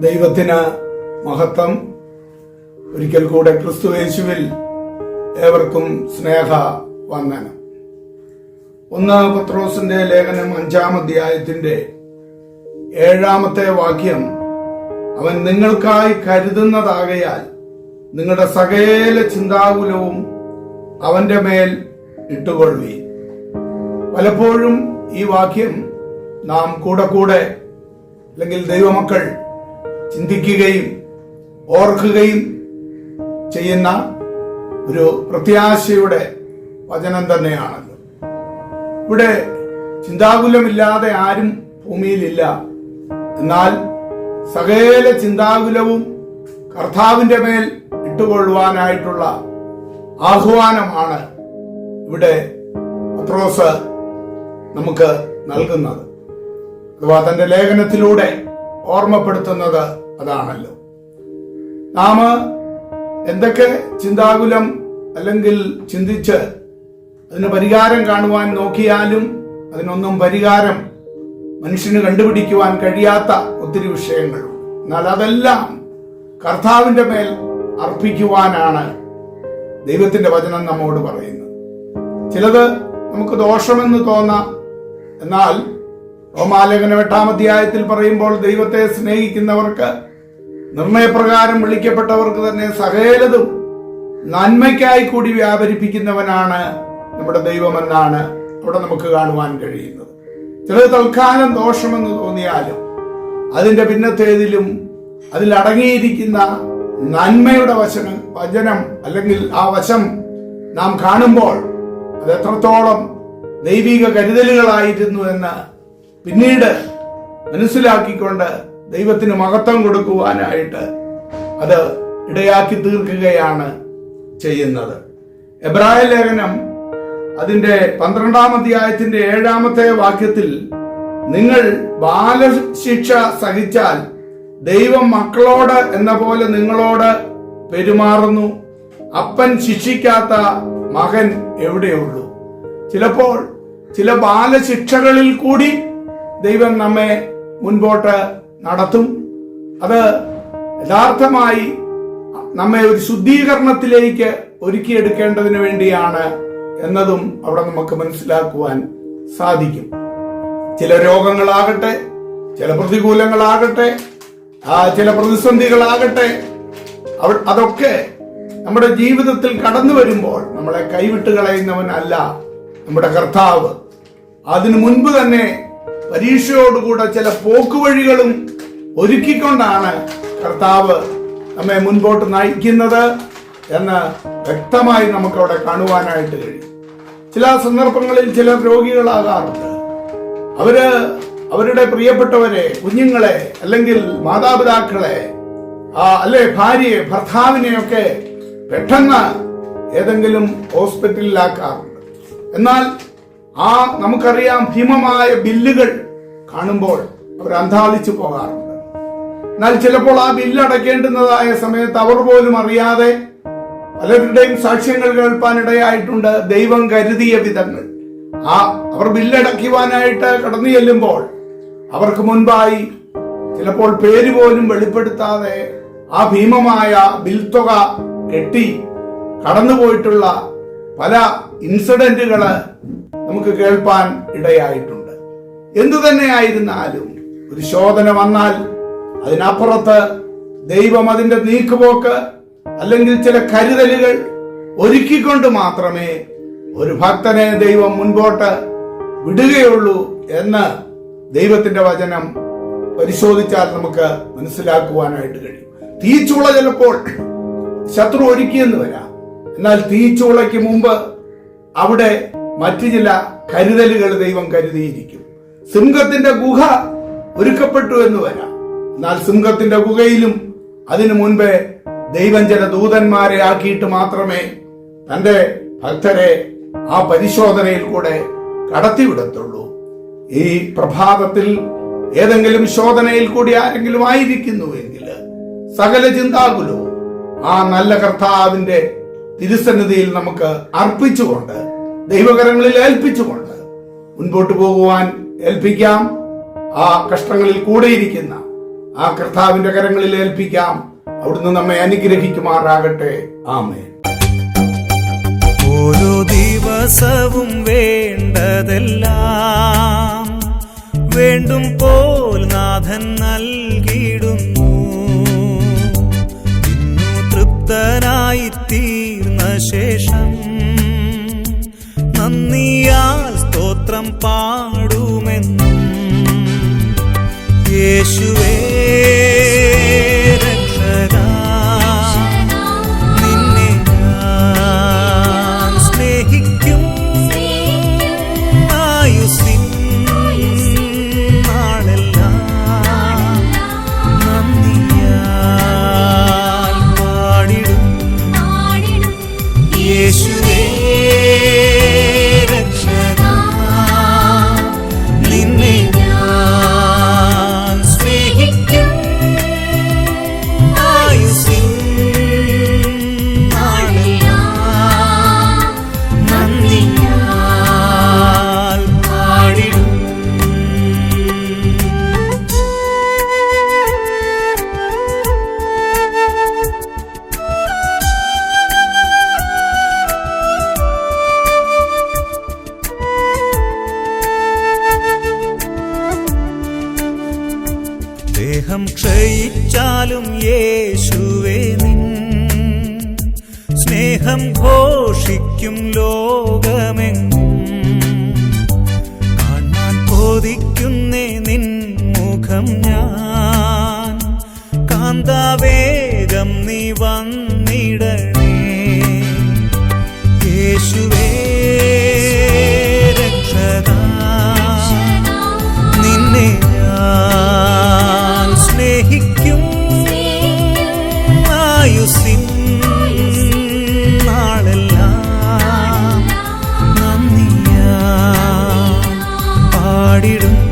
ദൈവത്തിന് മഹത്വം. ഒരിക്കൽ കൂടെ ക്രിസ്തു യേശുവിൽ ഏവർക്കും സ്നേഹ വന്ദനം ഒന്നാം പത്രോസിന്റെ ലേഖനം അഞ്ചാം അധ്യായത്തിന്റെ ഏഴാമത്തെ വാക്യം അവൻ നിങ്ങൾക്കായി കരുതുന്നതാകയാൽ നിങ്ങളുടെ സകല ചിന്താകുലവും അവന്റെ മേൽ ഇട്ടുകൊള്ളി പലപ്പോഴും ഈ വാക്യം നാം കൂടെ കൂടെ അല്ലെങ്കിൽ ദൈവമക്കൾ ചിന്തിക്കുകയും ഓർക്കുകയും ചെയ്യുന്ന ഒരു പ്രത്യാശയുടെ വചനം തന്നെയാണല്ലോ. ഇവിടെ ചിന്താകുലമില്ലാതെ ആരും ഭൂമിയിലില്ല. എന്നാൽ സകല ചിന്താകുലവും കർത്താവിന്റെ മേൽ ഇട്ടുകൊള്ളുവാനായിട്ടുള്ള ആഹ്വാനമാണ് ഇവിടെ പത്രോസ് നമുക്ക് നൽകുന്നത്. അഥവാ തന്റെ ലേഖനത്തിലൂടെ ഓർമ്മപ്പെടുത്തുന്നത് അതാണല്ലോ. നാം എന്തൊക്കെ ചിന്താകുലം അല്ലെങ്കിൽ ചിന്തിച്ച് അതിന് പരിഹാരം കാണുവാൻ നോക്കിയാലും അതിനൊന്നും പരിഹാരം മനുഷ്യന് കണ്ടുപിടിക്കുവാൻ കഴിയാത്ത ഒത്തിരി വിഷയങ്ങളുണ്ട്. എന്നാൽ അതെല്ലാം കർത്താവിന്റെ മേൽ അർപ്പിക്കുവാനാണ് ദൈവത്തിന്റെ വചനം നമ്മോട് പറയുന്നത്. ചിലത് നമുക്ക് ദോഷമെന്ന് തോന്നാം. എന്നാൽ റോമാലേഖനം എട്ടാം അധ്യായത്തിൽ പറയുമ്പോൾ ദൈവത്തെ സ്നേഹിക്കുന്നവർക്ക് നിർണയപ്രകാരം വിളിക്കപ്പെട്ടവർക്ക് തന്നെ സകലതും നന്മയ്ക്കായി കൂടി വ്യാപരിപ്പിക്കുന്നവനാണ് നമ്മുടെ ദൈവമെന്നാണ് അവിടെ നമുക്ക് കാണുവാൻ കഴിയുന്നത്. ചിലത് തൽക്കാലം ദോഷമെന്ന് തോന്നിയാലും അതിന്റെ പിന്നത്തേതിലും അതിലടങ്ങിയിരിക്കുന്ന നന്മയുടെ വചനം വചനം അല്ലെങ്കിൽ ആ വശം നാം കാണുമ്പോൾ അത് എത്രത്തോളം ദൈവിക കരുതലുകളായിരുന്നു എന്ന് പിന്നീട് മനസ്സിലാക്കിക്കൊണ്ട് ദൈവത്തിന് മഹത്വം കൊടുക്കുവാനായിട്ട് അത് ഇടയാക്കി തീർക്കുകയാണ് ചെയ്യുന്നത്. എബ്രായ ലേഖനം അതിന്റെ പന്ത്രണ്ടാം അധ്യായത്തിന്റെ ഏഴാമത്തെ വാക്യത്തിൽ നിങ്ങൾ ബാലശിക്ഷ സഹിച്ചാൽ ദൈവം മക്കളോട് എന്ന പോലെ നിങ്ങളോട് പെരുമാറുന്നു. അപ്പൻ ശിക്ഷിക്കാത്ത മകൻ എവിടെയുള്ളൂ? ചിലപ്പോൾ ചില ബാലശിക്ഷകളിൽ കൂടി ദൈവം നമ്മെ മുൻപോട്ട് നടത്തും. അത് യഥാർത്ഥമായി നമ്മെ ഒരു ശുദ്ധീകരണത്തിലേക്ക് ഒരുക്കിയെടുക്കേണ്ടതിന് വേണ്ടിയാണ് എന്നതും അവിടെ നമുക്ക് മനസ്സിലാക്കുവാൻ സാധിക്കും. ചില രോഗങ്ങളാകട്ടെ ചില പ്രതികൂലങ്ങളാകട്ടെ ആ ചില പ്രതിസന്ധികളാകട്ടെ അതൊക്കെ നമ്മുടെ ജീവിതത്തിൽ കടന്നു വരുമ്പോൾ നമ്മളെ കൈവിട്ട് കളയുന്നവനല്ല നമ്മുടെ കർത്താവ്. അതിനു മുൻപ് തന്നെ പരീക്ഷയോടുകൂടെ ചില പോക്കുവഴികളും ഒരുക്കിക്കൊണ്ടാണ് കർത്താവ് നമ്മെ മുൻപോട്ട് നയിക്കുന്നത് എന്ന് വ്യക്തമായി നമുക്കവിടെ കാണുവാനായിട്ട് കഴിയും. ചില സന്ദർഭങ്ങളിൽ ചില രോഗികളാകാറുണ്ട്. അവർ അവരുടെ പ്രിയപ്പെട്ടവരെ കുഞ്ഞുങ്ങളെ അല്ലെങ്കിൽ മാതാപിതാക്കളെ അല്ലെ ഭാര്യയെ ഭർത്താവിനെയൊക്കെ പെട്ടെന്ന് ഏതെങ്കിലും ഹോസ്പിറ്റലിലാക്കാറുണ്ട്. എന്നാൽ ആ നമുക്കറിയാം ഭീമമായ ബില്ലുകൾ കാണുമ്പോൾ അവർ അന്ധാളിച്ചു പോകാറുണ്ട്. എന്നാൽ ചിലപ്പോൾ ആ ബില്ല് അടയ്ക്കേണ്ടുന്നതായ സമയത്ത് അവർ പോലും അറിയാതെ പലരുടെയും സാക്ഷ്യങ്ങൾ കേൾപ്പാനിടയായിട്ടുണ്ട്. ദൈവം കരുതിയ വിധങ്ങൾ. ആ അവർ ബില്ലടയ്ക്കുവാനായിട്ട് കടന്നു ചെല്ലുമ്പോൾ അവർക്ക് മുൻപായി ചിലപ്പോൾ പേര് പോലും വെളിപ്പെടുത്താതെ ആ ഭീമമായ ബിൽ തുക കെട്ടി കടന്നുപോയിട്ടുള്ള പല ഇൻസിഡന്റുകൾ നമുക്ക് കേൾപ്പാൻ ഇടയായിട്ടുണ്ട്. എന്തു തന്നെയായിരുന്നാലും ഒരു ശോധന വന്നാൽ അതിനപ്പുറത്ത് ദൈവം അതിന്റെ നീക്കുപോക്ക് അല്ലെങ്കിൽ ചില കരുതലുകൾ ഒരുക്കിക്കൊണ്ട് മാത്രമേ ഒരു ഭക്തനെ ദൈവം മുൻപോട്ട് വിടുകയുള്ളൂ എന്ന് ദൈവത്തിന്റെ വചനം പരിശോധിച്ചാൽ നമുക്ക് മനസ്സിലാക്കുവാനായിട്ട് കഴിയും. തീച്ചുള ചിലപ്പോൾ ശത്രു ഒരുക്കിയെന്ന് വരാം. എന്നാൽ തീച്ചുളയ്ക്ക് മുമ്പ് അവിടെ മറ്റു ചില കരുതലുകൾ ദൈവം കരുതിയിരിക്കും. സിംഹത്തിന്റെ ഗുഹ ഒരുക്കപ്പെട്ടു എന്ന് വരാം. എന്നാൽ സിംഹത്തിന്റെ ഗുഹയിലും അതിനു മുൻപേ ദൈവം ചില ദൂതന്മാരെ ആക്കിയിട്ട് മാത്രമേ തന്റെ ഭക്തരെ ആ പരിശോധനയിൽ കൂടെ കടത്തിവിടത്തുള്ളൂ. ഈ പ്രഭാതത്തിൽ ഏതെങ്കിലും ശോധനയിൽ കൂടി ആരെങ്കിലും ആയിരിക്കുന്നുവെങ്കിൽ സകല ചിന്താകുലവും ആ നല്ല കർത്താവിന്റെ തിരുസന്നിധിയിൽ നമുക്ക് അർപ്പിച്ചുകൊണ്ട് ദൈവകരങ്ങളിൽ ഏൽപ്പിച്ചുകൊണ്ട് മുൻപോട്ട് പോകുവാൻ ഏൽപ്പിക്കാം. ആ കഷ്ടങ്ങളിൽ കൂടെയിരിക്കുന്ന ആ കർത്താവിന്റെ കരങ്ങളിൽ ഏൽപ്പിക്കാം. അവിടുന്ന് നമ്മെ അനുഗ്രഹിക്കുമാറാകട്ടെ. ആമേ ഓരോ ദിവസവും വേണ്ടതെല്ലാം വേണ്ടും പോൽ നാഥൻ നൽകിയിടുന്നു. തൃപ്തനായിത്തീ ശേഷം നന്ദിയാൽ സ്തോത്രം പാടുമെന്നും യേശുവേ സ്നേഹിക്കും. ആയുസ്സിൻ ദേഹം ക്ഷയിച്ചാലും യേശുവേ നിൻ. സ്നേഹം ഘോഷിക്കും ലോകമെങ്ങും. കാണാൻ കൊതിക്കുന്നേ നിൻ മുഖം ഞാൻ. കാന്താവേഗം നീ വന്നിടണം. பாடிடும்.